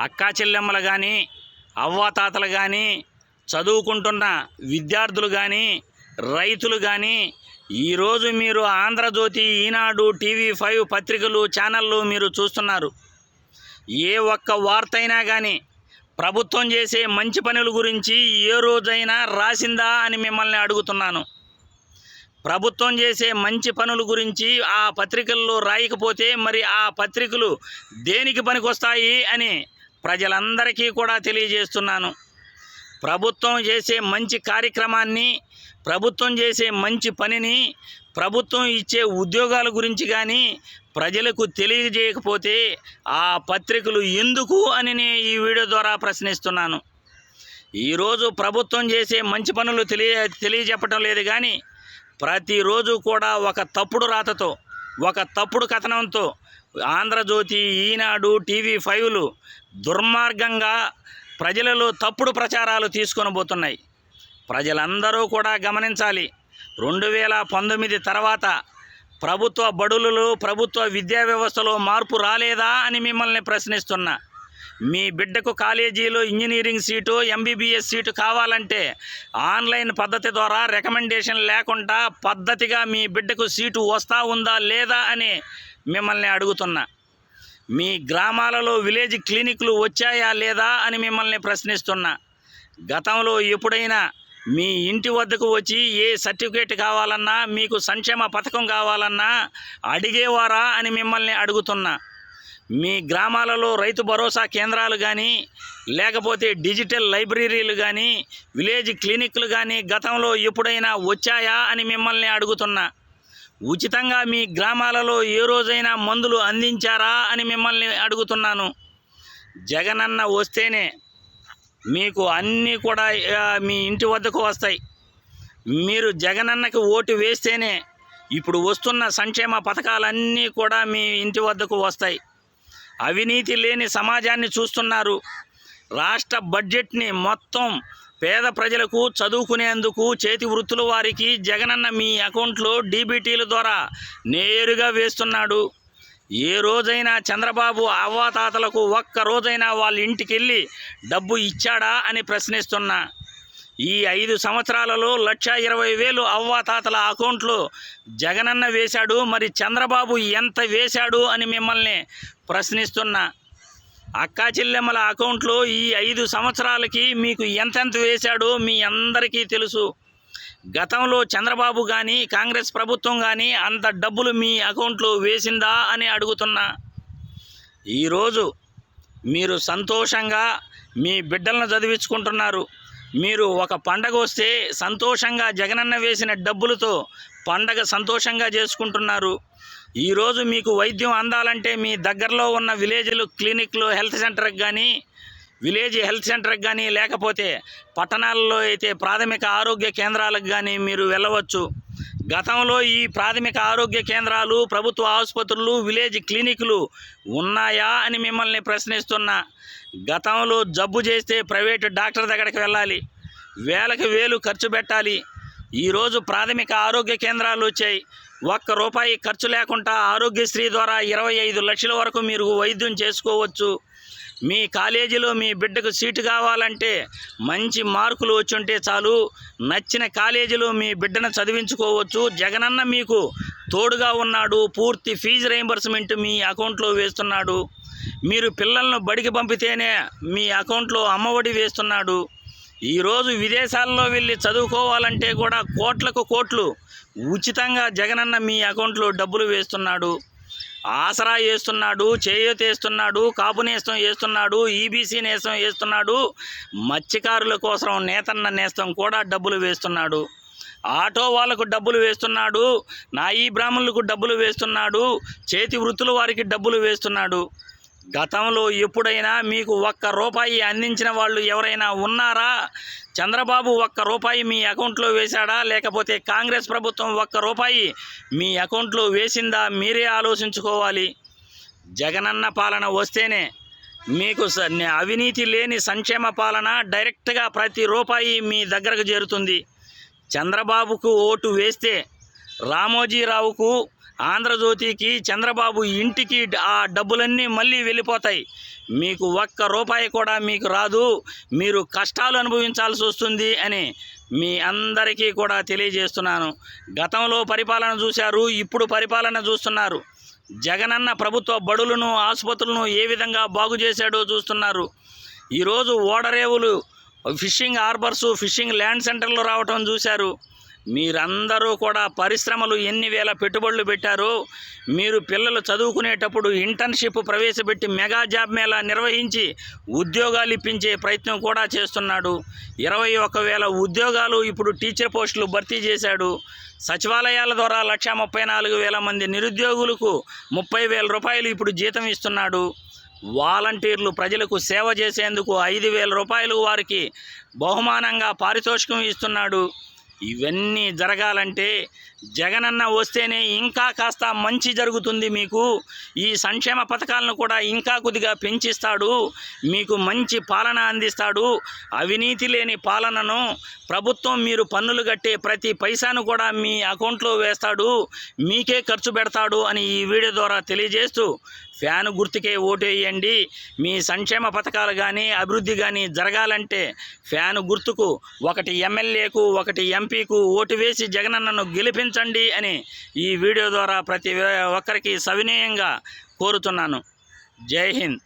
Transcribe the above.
అక్కా చెల్లెమ్మలు కానీ అవ్వాతాతలు కానీ చదువుకుంటున్న విద్యార్థులు కానీ రైతులు కానీ ఈరోజు మీరు ఆంధ్రజ్యోతి ఈనాడు టీవీ ఫైవ్ పత్రికలు ఛానళ్ళు మీరు చూస్తున్నారు. ఏ ఒక్క వార్త అయినా కానీ ప్రభుత్వం చేసే మంచి పనుల గురించి ఏ రోజైనా రాసిందా అని మిమ్మల్ని అడుగుతున్నాను. ప్రభుత్వం చేసే మంచి పనుల గురించి ఆ పత్రికల్లో రాయకపోతే మరి ఆ పత్రికలు దేనికి పనికొస్తాయి అని ప్రజలందరికీ కూడా తెలియజేస్తున్నాను. ప్రభుత్వం చేసే మంచి కార్యక్రమాన్ని ప్రభుత్వం చేసే మంచి పనిని ప్రభుత్వం ఇచ్చే ఉద్యోగాల గురించి కానీ ప్రజలకు తెలియజేయకపోతే ఆ పత్రికలు ఎందుకు అని నేను ఈ వీడియో ద్వారా ప్రశ్నిస్తున్నాను. ఈరోజు ప్రభుత్వం చేసే మంచి పనులు తెలియ తెలియజెప్పటం లేదు కానీ ప్రతిరోజు కూడా ఒక తప్పుడు రాతతో ఒక తప్పుడు కథనంతో ఆంధ్రజ్యోతి ఈనాడు టీవీ ఫైవ్లు దుర్మార్గంగా ప్రజలలో తప్పుడు ప్రచారాలు తీసుకొని పోతున్నాయి. ప్రజలందరూ కూడా గమనించాలి. రెండు వేల పంతొమ్మిది తర్వాత ప్రభుత్వ బడులలో ప్రభుత్వ విద్యా వ్యవస్థలో మార్పు రాలేదా అని మిమ్మల్ని ప్రశ్నిస్తున్నా. మీ బిడ్డకు కాలేజీలో ఇంజనీరింగ్ సీటు ఎంబీబీఎస్ సీటు కావాలంటే ఆన్లైన్ పద్ధతి ద్వారా రికమెండేషన్ లేకుండా పద్ధతిగా మీ బిడ్డకు సీటు వస్తా ఉందా లేదా అని మిమ్మల్ని అడుగుతున్నా. మీ గ్రామాలలో విలేజ్ క్లినిక్లు వచ్చాయా లేదా అని మిమ్మల్ని ప్రశ్నిస్తున్నా. గతంలో ఎప్పుడైనా మీ ఇంటి వద్దకు వచ్చి ఏ సర్టిఫికేట్ కావాలన్నా మీకు సంక్షేమ పథకం కావాలన్నా అడిగేవారా అని మిమ్మల్ని అడుగుతున్నా. మీ గ్రామాలలో రైతు భరోసా కేంద్రాలు కానీ లేకపోతే డిజిటల్ లైబ్రరీలు కానీ విలేజ్ క్లినిక్లు కానీ గతంలో ఎప్పుడైనా వచ్చాయా అని మిమ్మల్ని అడుగుతున్నా. ఉచితంగా మీ గ్రామాలలో ఏ రోజైనా మందులు అందించారా అని మిమ్మల్ని అడుగుతున్నాను. జగనన్న వస్తేనే మీకు అన్నీ కూడా మీ ఇంటి వద్దకు వస్తాయి. మీరు జగనన్నకి ఓటు వేస్తేనే ఇప్పుడు వస్తున్న సంక్షేమ పథకాలన్నీ కూడా మీ ఇంటి వద్దకు వస్తాయి. అవినీతి లేని సమాజాన్ని చూస్తున్నారు. రాష్ట్ర బడ్జెట్ని మొత్తం పేద ప్రజలకు చదువుకునేందుకు చేతి వృత్తుల వారికి జగనన్న మీ అకౌంట్లో డీబీటీల ద్వారా నేరుగా వేస్తున్నాడు. ఏ రోజైనా చంద్రబాబు అవ్వాతాతలకు ఒక్క రోజైనా వాళ్ళ ఇంటికి వెళ్ళి డబ్బు ఇచ్చాడా అని ప్రశ్నిస్తున్నా. ఈ ఐదు సంవత్సరాలలో లక్ష ఇరవై వేలు అవ్వాతాతల అకౌంట్లో జగనన్న వేశాడు మరి చంద్రబాబు ఎంత వేశాడు అని మిమ్మల్ని ప్రశ్నిస్తున్నా. అక్కా చెల్లెమ్మల అకౌంట్లో ఈ ఐదు సంవత్సరాలకి మీకు ఎంతెంత వేశాడో మీ అందరికీ తెలుసు. గతంలో చంద్రబాబు కానీ కాంగ్రెస్ ప్రభుత్వం కానీ అంత డబ్బులు మీ అకౌంట్లో వేసిందా అని అడుగుతున్నా. ఈరోజు మీరు సంతోషంగా మీ బిడ్డలను చదివించుకుంటున్నారు. మీరు ఒక పండగ వస్తే సంతోషంగా జగనన్న వేసిన డబ్బులతో పండగ సంతోషంగా చేసుకుంటున్నారు. ఈరోజు మీకు వైద్యం అందాలంటే మీ దగ్గరలో ఉన్న విలేజ్లు క్లినిక్లు హెల్త్ సెంటర్కి కానీ విలేజ్ హెల్త్ సెంటర్కి కానీ లేకపోతే పట్టణాల్లో అయితే ప్రాథమిక ఆరోగ్య కేంద్రాలకు కానీ మీరు వెళ్ళవచ్చు. గతంలో ఈ ప్రాథమిక ఆరోగ్య కేంద్రాలు ప్రభుత్వ ఆసుపత్రులు విలేజ్ క్లినిక్లు ఉన్నాయా అని మిమ్మల్ని ప్రశ్నిస్తున్నా గతంలో జబ్బు చేస్తే ప్రైవేటు డాక్టర్ దగ్గరికి వెళ్ళాలి. వేలకు వేలు ఖర్చు పెట్టాలి. ఈరోజు ప్రాథమిక ఆరోగ్య కేంద్రాలు వచ్చాయి. ఒక్క రూపాయి ఖర్చు లేకుండా ఆరోగ్యశ్రీ ద్వారా ఇరవై ఐదు లక్షల వరకు మీరు వైద్యం చేసుకోవచ్చు. మీ కాలేజీలో మీ బిడ్డకు సీటు కావాలంటే మంచి మార్కులు వచ్చుంటే చాలు. నచ్చిన కాలేజీలో మీ బిడ్డను చదివించుకోవచ్చు. జగనన్న మీకు తోడుగా ఉన్నాడు. పూర్తి ఫీజు రీయింబర్స్మెంట్ మీ అకౌంట్లో వేస్తున్నాడు. మీరు పిల్లలను బడికి పంపితేనే మీ అకౌంట్లో అమ్మఒడి వేస్తున్నాడు. ఈరోజు విదేశాల్లో వెళ్ళి చదువుకోవాలంటే కూడా కోట్లకు కోట్లు ఉచితంగా జగనన్న మీ అకౌంట్లో డబ్బులు వేస్తున్నాడు. ఆసరా వేస్తున్నాడు చేయూత వేస్తున్నాడు కాపు నేస్తం వేస్తున్నాడు ఈబీసీ నేస్తం వేస్తున్నాడు మత్స్యకారుల కోసం నేతన్న నేస్తం కూడా డబ్బులు వేస్తున్నాడు. ఆటో వాళ్ళకు డబ్బులు వేస్తున్నాడు నాయీ బ్రాహ్మణులకు డబ్బులు వేస్తున్నాడు చేతి వృత్తుల వారికి డబ్బులు వేస్తున్నాడు. గతంలో ఎప్పుడైనా మీకు ఒక్క రూపాయి అందించిన వాళ్ళు ఎవరైనా ఉన్నారా? చంద్రబాబు ఒక్క రూపాయి మీ అకౌంట్లో వేశాడా? లేకపోతే కాంగ్రెస్ ప్రభుత్వం ఒక్క రూపాయి మీ అకౌంట్లో వేసిందా? మీరే ఆలోచించుకోవాలి. జగనన్న పాలన వస్తేనే మీకు స- అవినీతి లేని సంక్షేమ పాలన డైరెక్ట్గా ప్రతి రూపాయి మీ దగ్గరకు చేరుతుంది. చంద్రబాబుకు ఓటు వేస్తే రామోజీరావుకు ఆంధ్రజ్యోతికి చంద్రబాబు ఇంటికి ఆ డబ్బులన్నీ మళ్ళీ వెళ్ళిపోతాయి. మీకు ఒక్క రూపాయి కూడా మీకు రాదు. మీరు కష్టాలు అనుభవించాల్సి వస్తుంది అని మీ అందరికీ కూడా తెలియజేస్తున్నాను. గతంలో పరిపాలన చూశారు ఇప్పుడు పరిపాలన చూస్తున్నారు. జగనన్న ప్రభుత్వ బడులను ఆసుపత్రులను ఏ విధంగా బాగు చేశాడో చూస్తున్నారు. ఈరోజు ఓడరేవులు ఫిషింగ్ హార్బర్సు ఫిషింగ్ ల్యాండ్ సెంటర్లు రావటం చూశారు. మీరందరూ కూడా పరిశ్రమలు ఎన్ని వేల పెట్టుబడులు పెట్టారో మీరు పిల్లలు చదువుకునేటప్పుడు ఇంటర్న్షిప్ ప్రవేశపెట్టి మెగా జాబ్ మేళా నిర్వహించి ఉద్యోగాలు ఇప్పించే ప్రయత్నం కూడా చేస్తున్నాడు. ఇరవై ఒక వేల ఉద్యోగాలు ఇప్పుడు టీచర్ పోస్టులు భర్తీ చేశాడు. సచివాలయాల ద్వారా లక్ష ముప్పై నాలుగు వేల మంది నిరుద్యోగులకు ముప్పై వేల రూపాయలు ఇప్పుడు జీతం ఇస్తున్నాడు. వాలంటీర్లు ప్రజలకు సేవ చేసేందుకు ఐదు వేల రూపాయలు వారికి బహుమానంగా పారితోషికం ఇస్తున్నాడు. ఇవన్నీ జరగాలంటే జగనన్న వస్తేనే ఇంకా కాస్త మంచి జరుగుతుంది మీకు. ఈ సంక్షేమ పథకాలను కూడా ఇంకా కొద్దిగా పెంచిస్తాడు. మీకు మంచి పాలన అందిస్తాడు. అవినీతి లేని పాలనను ప్రభుత్వం మీరు పన్నులు కట్టే ప్రతి పైసాను కూడా మీ అకౌంట్లో వేస్తాడు. మీకే ఖర్చు పెడతాడు అని ఈ వీడియో ద్వారా తెలియజేస్తూ ఫ్యాను గుర్తుకే ఓటు వేయండి మీ సంక్షేమ పథకాలు కానీ అభివృద్ధి కానీ జరగాలంటే ఫ్యాను గుర్తుకు ఒకటి ఎమ్మెల్యేకు ఒకటి ఎంపీకు ఓటు వేసి జగనన్నను గెలిపించండి అని ఈ వీడియో ద్వారా ప్రతి ఒక్కరికి సవినయంగా కోరుతున్నాను. జై హింద్.